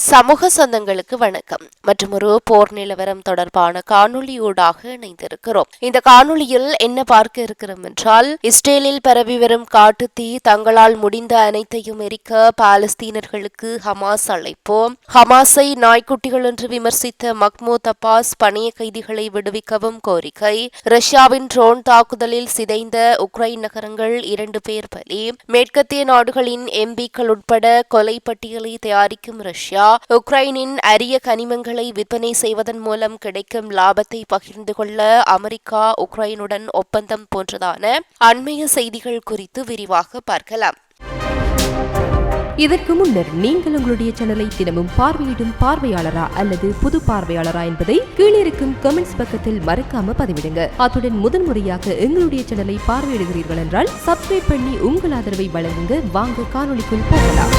சமூக சொந்தங்களுக்கு வணக்கம். மற்றும் ஒரு போர் நிலவரம் தொடர்பான காணொலியூடாக இணைந்திருக்கிறோம். இந்த காணொலியில் என்ன பார்க்க இருக்கிறோம் என்றால் இஸ்ரேலில் பரவி வரும் காட்டுத்தீ தங்களால் முடிந்த அனைத்தையும் எரிக்க பாலஸ்தீனர்களுக்கு ஹமாஸ் அழைப்பு ஹமாஸை நாய்க்குட்டிகள் என்று விமர்சித்த மக்மூத் அப்பாஸ் பணிய கைதிகளை விடுவிக்கவும் கோரிக்கை. ரஷ்யாவின் ட்ரோன் தாக்குதலில் சிதைந்த உக்ரைன் நகரங்கள் இரண்டு பேர் பலி. மேற்கத்திய நாடுகளின் எம்பிக்கள் உட்பட கொலை பட்டியலை தயாரிக்கும் ரஷ்யா. உக்ரைனின் அரிய கனிமங்களை விற்பனை செய்வதன் மூலம் கிடைக்கும் லாபத்தை பகிர்ந்து கொள்ள அமெரிக்கா உக்ரைனுடன் ஒப்பந்தம் போன்றதான அண்மைய செய்திகள் குறித்து விரிவாக பார்க்கலாம். இதற்கு முன்னர் நீங்கள் உங்களுடைய சேனலை தினமும் பார்வையிடும் பார்வையாளரா அல்லது புது பார்வையாளரா என்பதை கீழிருக்கும் கமெண்ட்ஸ் பக்கத்தில் மறக்காம பதிவிடுங்க. அத்துடன் முதன்முறையாக எங்களுடைய சேனலை பார்வையிடுகிறீர்கள் என்றால் சப்ஸ்கிரைப் பண்ணி உங்கள் ஆதரவை வழங்குங்க. வாங்க காணொலிக்குள் போகலாம்.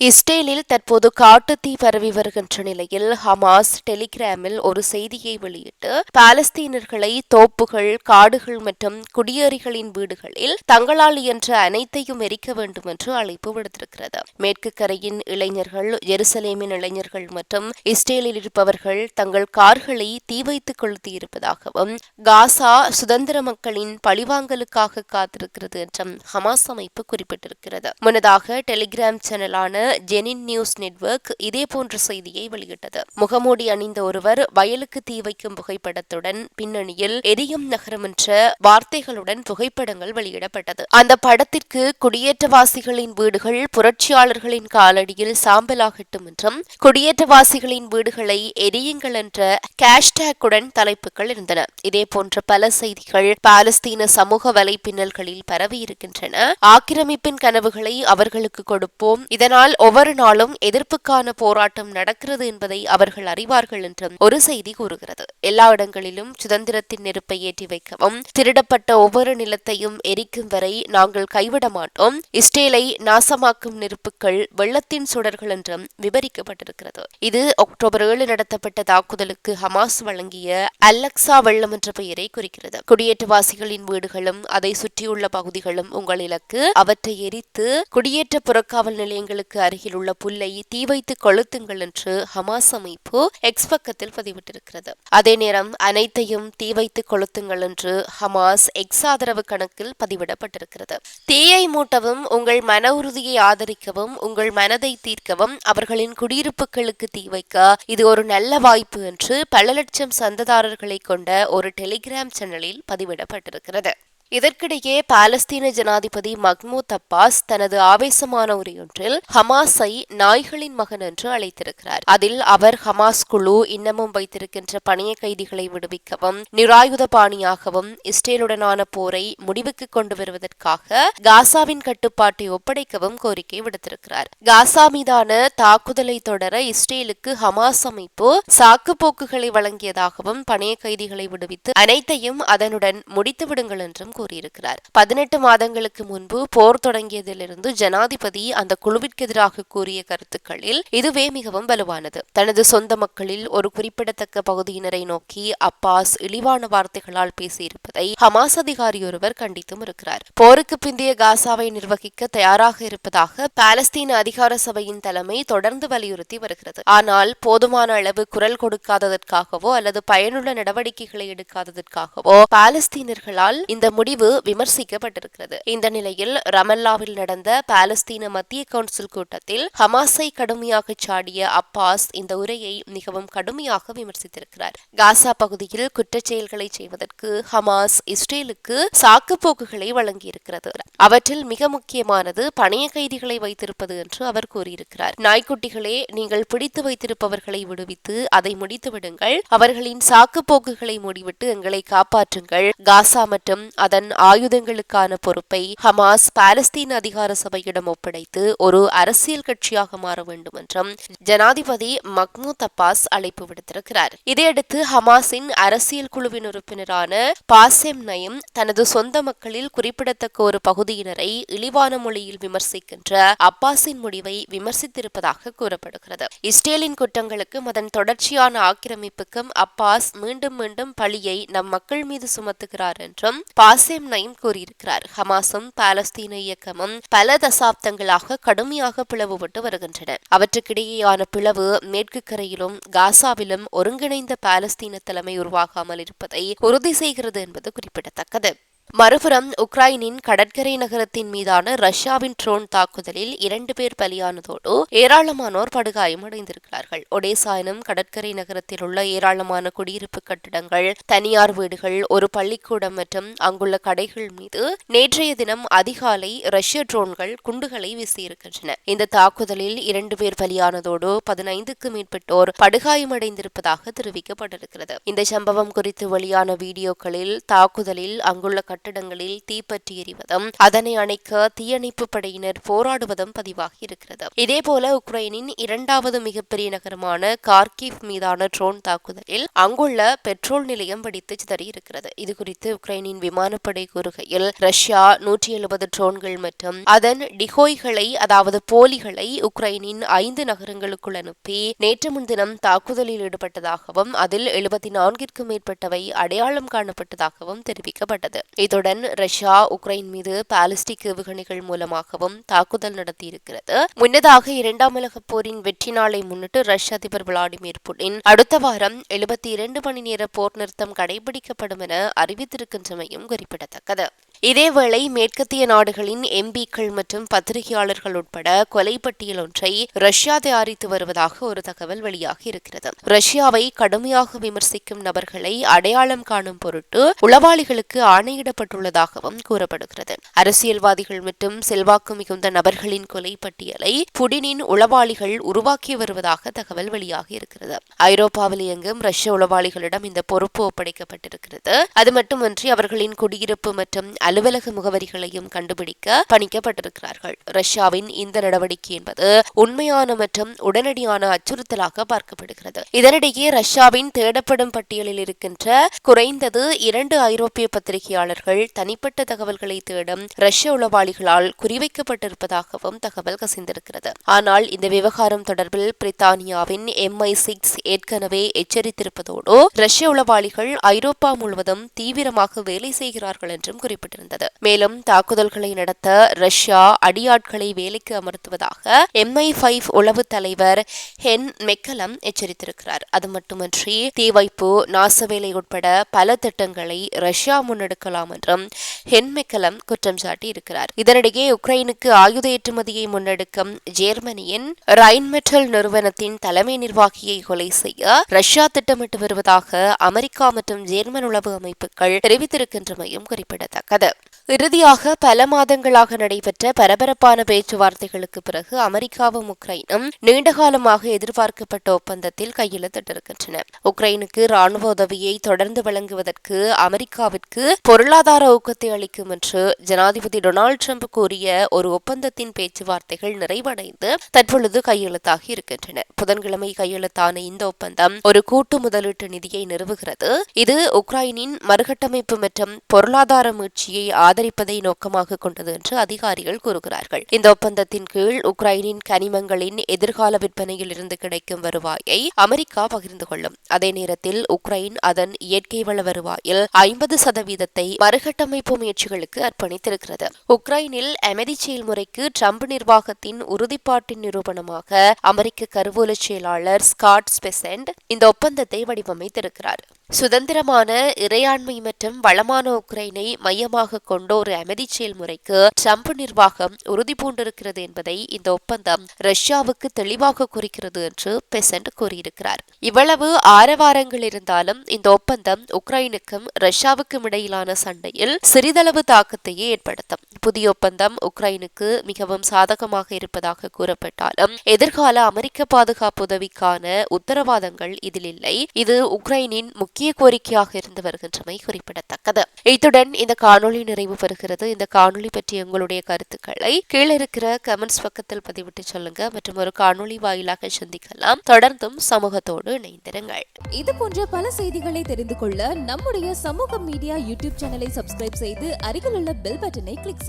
இஸ்ரேலில் தற்போது காட்டுத்தீ பரவி வருகின்ற நிலையில் ஹமாஸ் டெலிகிராமில் ஒரு செய்தியை வெளியிட்டு பாலஸ்தீனர்களை தோப்புகள் காடுகள் மற்றும் குடியேறிகளின் வீடுகளில் தங்களால் இயன்ற அனைத்தையும் எரிக்க வேண்டும் என்று அழைப்பு விடுத்திருக்கிறது. மேற்கு கரையின் இளைஞர்கள் ஜெருசலேமின் இளைஞர்கள் மற்றும் இஸ்ரேலில் இருப்பவர்கள் தங்கள் கார்களை தீ வைத்துக் கொளுத்தியிருப்பதாகவும் காசா சுதந்திர மக்களின் பழிவாங்கலுக்காக காத்திருக்கிறது என்றும் ஹமாஸ் அமைப்பு குறிப்பிட்டிருக்கிறது. முன்னதாக டெலிகிராம் சேனலான ஜெனின் நியூஸ் நெட்வொர்க் இதேபோன்ற செய்தியை வெளியிட்டது. முகமூடி அணிந்த ஒருவர் வயலுக்கு தீ வைக்கும் புகைப்படத்துடன் பின்னணியில் எரியும் நகரம் என்ற வார்த்தைகளுடன் புகைப்படங்கள் வெளியிடப்பட்டது. அந்த படத்திற்கு குடியேற்றவாசிகளின் வீடுகள் புரட்சியாளர்களின் காலடியில் சாம்பலாகட்டும் என்றும் குடியேற்றவாசிகளின் வீடுகளை எரியுங்கள் என்ற கேஷ்டேக்குடன் தலைப்புகள் இருந்தன. இதே போன்ற பல செய்திகள் பாலஸ்தீன சமூக வலைப்பின்னல்களில் பரவி இருக்கின்றன ஆக்கிரமிப்பின் கனவுகளை அவர்களுக்கு கொடுப்போம். இதனால் ஒவ்வொரு நாளும் எதிர்ப்புக்கான போராட்டம் நடக்கிறது என்பதை அவர்கள் அறிவார்கள் என்றும் ஒரு செய்தி கூறுகிறது. எல்லா இடங்களிலும் சுதந்திரத்தின் நெருப்பை ஏற்றி வைக்கவும் திருடப்பட்ட ஒவ்வொரு நிலத்தையும் எரிக்கும் வரை நாங்கள் கைவிட மாட்டோம். இஸ்ரேலை நாசமாக்கும் நெருப்புகள் வெள்ளத்தின் சுடர்கள் என்றும் விவரிக்கப்பட்டிருக்கிறது. இது அக்டோபர் ஏழு நடத்தப்பட்ட தாக்குதலுக்கு ஹமாஸ் வழங்கிய அலெக்சா வெள்ளம் என்ற பெயரை குறிக்கிறது. குடியேற்றவாசிகளின் வீடுகளும் அதை சுற்றியுள்ள பகுதிகளும் உங்கள் இலக்கு. அவற்றை எரித்து குடியேற்ற புறக்காவல் நிலையங்களுக்கு அருகில் உள்ள புல்லை தீ வைத்து கொளுத்துங்கள் என்று ஹமாஸ் அமைப்பு எக்ஸ் பக்கத்தில் பதிவிட்டிருக்கிறது. அதே நேரம் அனைத்தையும் தீ வைத்து கொளுத்துங்கள் என்று ஹமாஸ் எக்ஸ் ஆதரவு கணக்கில் பதிவிடப்பட்டிருக்கிறது. தீயை மூட்டவும் உங்கள் மன உறுதியை ஆதரிக்கவும் உங்கள் மனதை தீர்க்கவும் அவர்களின் குடியிருப்புகளுக்கு தீ வைக்க இது ஒரு நல்ல வாய்ப்பு என்று பல லட்சம் சந்ததாரர்களை கொண்ட ஒரு டெலிகிராம் சேனலில் பதிவிடப்பட்டிருக்கிறது. இதற்கிடையே பாலஸ்தீன ஜனாதிபதி மஹ்மூத் அப்பாஸ் தனது ஆவேசமான உரையொன்றில் ஹமாஸை நாய்களின் மகன் என்று அழைத்திருக்கிறார். அதில் அவர் ஹமாஸ் குழு இன்னமும் வைத்திருக்கின்ற பணிய கைதிகளை விடுவிக்கவும் நிராயுத பாணியாகவும் இஸ்ரேலுடனான போரை முடிவுக்கு கொண்டு வருவதற்காக காசாவின் கட்டுப்பாட்டை ஒப்படைக்கவும் கோரிக்கை விடுத்திருக்கிறார். காசா மீதான தாக்குதலை தொடர இஸ்ரேலுக்கு ஹமாஸ் அமைப்பு சாக்குப்போக்குகளை வழங்கியதாகவும் பணைய கைதிகளை விடுவித்து அனைத்தையும் அதனுடன் முடித்து விடுங்கள் என்றும் கூறியிருக்கிறார். பதினெட்டு மாதங்களுக்கு முன்பு போர் தொடங்கியதிலிருந்து ஜனாதிபதி அந்த குழுவிற்கு எதிராக கூறிய கருத்துக்களில் இதுவே மிகவும் வலுவானது. தனது சொந்த மக்களில் ஒரு குறிப்பிடத்தக்க பகுதியினரை நோக்கி அப்பாஸ் இழிவான வார்த்தைகளால் பேசியிருப்பதை ஹமாஸ் அதிகாரி ஒருவர் கண்டித்தும் இருக்கிறார். போருக்கு பிந்தைய காசாவை நிர்வகிக்க தயாராக இருப்பதாக பாலஸ்தீன அதிகார சபையின் தலைமை தொடர்ந்து வலியுறுத்தி வருகிறது. ஆனால் போதுமான அளவு குரல் கொடுக்காததற்காகவோ அல்லது பயனுள்ள நடவடிக்கைகளை எடுக்காததற்காகவோ பாலஸ்தீனர்களால் இந்த முடிவு முடிவு விமர்சிக்கப்பட்டிருக்கிறது. இந்த நிலையில் ரமல்லாவில் நடந்த பாலஸ்தீன மத்திய கவுன்சில் கூட்டத்தில் ஹமாஸை கடுமையாக சாடிய அப்பாஸ் இந்த உரையை மிகவும் கடுமையாக விமர்சித்திருக்கிறார். காசா பகுதியில் குற்றச் செயல்களை செய்வதற்கு ஹமாஸ் இஸ்ரேலுக்கு சாக்குப்போக்குகளை வழங்கியிருக்கிறது. அவற்றில் மிக முக்கியமானது பணைய கைதிகளை வைத்திருப்பது என்று அவர் கூறியிருக்கிறார். நாய்க்குட்டிகளே நீங்கள் பிடித்து வைத்திருப்பவர்களை விடுவித்து அதை முடித்து விடுங்கள் அவர்களின் சாக்குப்போக்குகளை மூடிவிட்டு எங்களை காப்பாற்றுங்கள். காசா மற்றும் அதன் அதன் ஆயுதங்களுக்கான பொறுப்பை ஹமாஸ் பாலஸ்தீன் அதிகார சபையிடம் ஒப்படைத்து ஒரு அரசியல் கட்சியாக மாற வேண்டும் என்றும் ஜனாதிபதி மக்மூத் அப்பாஸ் அழைப்பு விடுத்திருக்கிறார். இதையடுத்து ஹமாஸின் அரசியல் குழுவின் உறுப்பினரான பாசெம் நயம் தனது சொந்த மக்களில் குறிப்பிடத்தக்க ஒரு பகுதியினரை இழிவான மொழியில் விமர்சிக்கின்ற அப்பாஸின் முடிவை விமர்சித்திருப்பதாக கூறப்படுகிறது. இஸ்ரேலின் குற்றங்களுக்கும் அதன் தொடர்ச்சியான ஆக்கிரமிப்புக்கும் அப்பாஸ் மீண்டும் மீண்டும் பழியை நம் மக்கள் மீது சுமத்துகிறார் என்றும் பாஸ் காசேம் கூறியிருக்கிறார். ஹமாஸும் பாலஸ்தீன இயக்கமும் பல தசாப்தங்களாக கடுமையாக பிளவுபட்டு வருகின்றன. அவற்றுக்கிடையேயான பிளவு மேற்கு கரையிலும் காசாவிலும் ஒருங்கிணைந்த பாலஸ்தீன தலைமை உருவாகாமல் இருப்பதை உறுதி செய்கிறது என்பது குறிப்பிடத்தக்கது. மறுபுறம் உக்ரைனின் கடற்கரை நகரத்தின் மீதான ரஷ்யாவின் ட்ரோன் தாக்குதலில் இரண்டு பேர் பலியானதோடு ஏராளமானோர் படுகாயமடைந்திருக்கிறார்கள் ஒடேசா எனும் கடற்கரை நகரத்தில் உள்ள ஏராளமான குடியிருப்பு கட்டிடங்கள் தனியார் வீடுகள் ஒரு பள்ளிக்கூடம் மற்றும் அங்குள்ள கடைகள் மீது நேற்றைய தினம் அதிகாலை ரஷ்ய ட்ரோன்கள் குண்டுகளை வீசியிருக்கின்றன. இந்த தாக்குதலில் இரண்டு பேர் பலியானதோடு பதினைந்துக்கும் மேற்பட்டோர் படுகாயமடைந்திருப்பதாக தெரிவிக்கப்பட்டிருக்கிறது. இந்த சம்பவம் குறித்து வெளியான வீடியோக்களில் தாக்குதலில் அங்குள்ள கட்டிடங்களில் தீப்பற்றி எறிவதும் அதனை அணைக்க தீயணைப்பு படையினர் போராடுவதும் பதிவாகி இருக்கிறது. இதேபோல உக்ரைனின் இரண்டாவது மிகப்பெரிய நகரமான கார்கிவ் மீதான ட்ரோன் தாக்குதலில் அங்குள்ள பெட்ரோல் நிலையம் வெடித்து சிதறியிருக்கிறது இதுகுறித்து உக்ரைனின் விமானப்படை கூறுகையில் ரஷ்யா நூற்றி எழுபது ட்ரோன்கள் மற்றும் அதன் டிகோய்களை அதாவது போலிகளை உக்ரைனின் ஐந்து நகரங்களுக்குள் அனுப்பி நேற்று முன்தினம் தாக்குதலில் ஈடுபட்டதாகவும் அதில் எழுபத்தி நான்கிற்கும் மேற்பட்டவை அடையாளம் காணப்பட்டதாகவும் தெரிவிக்கப்பட்டது. இத்துடன் ரஷ்யா உக்ரைன் மீது பாலிஸ்டிக் ஏவுகணைகள் மூலமாகவும் தாக்குதல் நடத்தியிருக்கிறது. முன்னதாக இரண்டாம் உலகப் போரின் வெற்றி நாளை முன்னிட்டு ரஷ்ய அதிபர் விளாடிமிர் புடின் அடுத்த வாரம் எழுபத்தி இரண்டு மணி நேர போர் நிறுத்தம் கடைபிடிக்கப்படும் என அறிவித்திருக்கின்றமையும் குறிப்பிடத்தக்கது. இதேவேளை மேற்கத்திய நாடுகளின் எம்பிக்கள் மற்றும் பத்திரிகையாளர்கள் உட்பட கொலை பட்டியல் ஒன்றை ரஷ்யா தயாரித்து வருவதாக ஒரு தகவல் வெளியாகி இருக்கிறது. ரஷ்யாவை கடுமையாக விமர்சிக்கும் நபர்களை அடையாளம் காணும் பொருட்டு உளவாளிகளுக்கு ஆணையிடப்பட்டுள்ளதாகவும் கூறப்படுகிறது. அரசியல்வாதிகள் மற்றும் செல்வாக்கு மிகுந்த நபர்களின் கொலை பட்டியலை புடினின் உளவாளிகள் உருவாக்கி வருவதாக தகவல் வெளியாகி இருக்கிறது. ஐரோப்பாவில் இயங்கும் ரஷ்ய உளவாளிகளிடம் இந்த பொறுப்பு ஒப்படைக்கப்பட்டிருக்கிறது. அது மட்டுமன்றி அவர்களின் குடியிருப்பு மற்றும் அலுவலக முகவரிகளையும் கண்டுபிடிக்க பணிக்கப்பட்டிருக்கிறார்கள். ரஷ்யாவின் இந்த நடவடிக்கை என்பது உண்மையான மற்றும் உடனடியான அச்சுறுத்தலாக பார்க்கப்படுகிறது. இதனிடையே ரஷ்யாவின் தேடப்படும் பட்டியலில் இருக்கின்ற குறைந்தது இரண்டு ஐரோப்பிய பத்திரிகையாளர்கள் தனிப்பட்ட தகவல்களை தேடும் ரஷ்ய உளவாளிகளால் குறிவைக்கப்பட்டிருப்பதாகவும் தகவல் கசிந்திருக்கிறது. ஆனால் இந்த விவகாரம் தொடர்பில் பிரித்தானியாவின் எம்ஐ சிக்ஸ் ஏற்கனவே எச்சரித்திருப்பதோடு ரஷ்ய உளவாளிகள் ஐரோப்பா முழுவதும் தீவிரமாக வேலை செய்கிறார்கள் என்றும் குறிப்பிட்டிருந்தது மேலும் தாக்குதல்களை நடத்த ரஷ்யா அடியாட்களை வேலைக்கு அமர்த்துவதாக எம்ஐ ஃபைவ் உளவு தலைவர் ஹென் மெக்கலம் எச்சரித்திருக்கிறார். அது மட்டுமன்றி தீவைப்பு நாசவேலை உட்பட பல திட்டங்களை ரஷ்யா முன்னெடுக்கலாம் என்றும் ஹென் மெக்கலம் குற்றம் சாட்டியிருக்கிறார். இதனிடையே உக்ரைனுக்கு ஆயுத ஏற்றுமதியை முன்னெடுக்கும் ஜெர்மனியின் ரைன்மெட்டல் நிறுவனத்தின் தலைமை நிர்வாகியை கொலை செய்ய ரஷ்யா திட்டமிட்டு வருவதாக அமெரிக்கா மற்றும் ஜெர்மன் உளவு அமைப்புகள் தெரிவித்திருக்கின்றமையும் குறிப்பிடத்தக்கது. இறுதியாக பல மாதங்களாக நடைபெற்ற பரபரப்பான பேச்சுவார்த்தைகளுக்கு பிறகு அமெரிக்காவும் உக்ரைனும் நீண்டகாலமாக எதிர்பார்க்கப்பட்ட ஒப்பந்தத்தில் கையெழுத்திட்டிருக்கின்றன. உக்ரைனுக்கு ராணுவ உதவியை தொடர்ந்து வழங்குவதற்கு அமெரிக்காவிற்கு பொருளாதார ஊக்கத்தை அளிக்கும் என்று ஜனாதிபதி டொனால்டு ட்ரம்ப் கூறிய ஒரு ஒப்பந்தத்தின் பேச்சுவார்த்தைகள் நிறைவடைந்து தற்பொழுது கையெழுத்தாகி இருக்கின்றன. புதன்கிழமை கையெழுத்தான இந்த ஒப்பந்தம் ஒரு கூட்டு முதலீட்டு நிதியை நிறுவுகிறது. இது உக்ரைனின் மறுகட்டமைப்பு மற்றும் பொருளாதார மீட்சியை ஆதரிப்பதை நோக்கமாக கொண்டது என்று அதிகாரிகள் கூறுகிறார்கள். இந்த ஒப்பந்தத்தின் கீழ் உக்ரைனின் கனிமங்களின் எதிர்கால விற்பனையில் இருந்து கிடைக்கும் வருவாயை அமெரிக்கா பகிர்ந்து கொள்ளும். அதே நேரத்தில் உக்ரைன் அதன் இயற்கை வள வருவாயில் ஐம்பது சதவீதத்தை மறுகட்டமைப்பு முயற்சிகளுக்கு அர்ப்பணித்திருக்கிறது. உக்ரைனில் அமைதி செயல்முறைக்கு ட்ரம்ப் நிர்வாகத்தின் உறுதிப்பாட்டின் நிரூபணமாக அமெரிக்க கருவூல செயலாளர் ஸ்காட் ஸ்பெசண்ட் இந்த ஒப்பந்தத்தை வடிவமைத்திருக்கிறார். சுதந்திரமான இறையாண்மை மற்றும் வளமான உக்ரைனை மையமாக கொண்ட ஒரு அமைதி செயல்முறைக்கு ட்ரம்ப் நிர்வாகம் உறுதி பூண்டிருக்கிறது என்பதை இந்த ஒப்பந்தம் ரஷ்யாவுக்கு தெளிவாக குறிக்கிறது என்று பெசன்ட் கூறியிருக்கிறார். இவ்வளவு ஆரவாரங்கள் இருந்தாலும் இந்த ஒப்பந்தம் உக்ரைனுக்கும் ரஷ்யாவுக்கும் இடையிலான சண்டையில் சிறிதளவு தாக்கத்தையே ஏற்படுத்தும். புதிய ஒப்பந்தம் உக்ரைனுக்கு மிகவும் சாதகமாக இருப்பதாக கூறப்பட்டாலும் எதிர்கால அமெரிக்க பாதுகாப்பு உதவிக்கான உத்தரவாதங்கள் இதில் இல்லை. இது உக்ரைனின் முக்கிய கோரிக்கையாக இருந்து வருகின்றமை குறிப்பிடத்தக்கது. இத்துடன் இந்த காணொளி நிறைவு பெறுகிறது. இந்த காணொளி பற்றிய உங்களுடைய கருத்துக்களை கீழே இருக்கிற கமெண்ட்ஸ் பக்கத்தில் பதிவிட்டு சொல்லுங்க. மற்றும் ஒரு காணொளி வாயிலாக சந்திக்கலாம். தொடர்ந்தும் சமூகத்தோடு இணைந்திருங்கள். இது போன்ற பல செய்திகளை தெரிந்து கொள்ள நம்முடைய சமூக மீடியா யூடியூப் சேனலை சப்ஸ்கிரைப் செய்து அருகில் உள்ள பெல் பட்டனை கிளிக்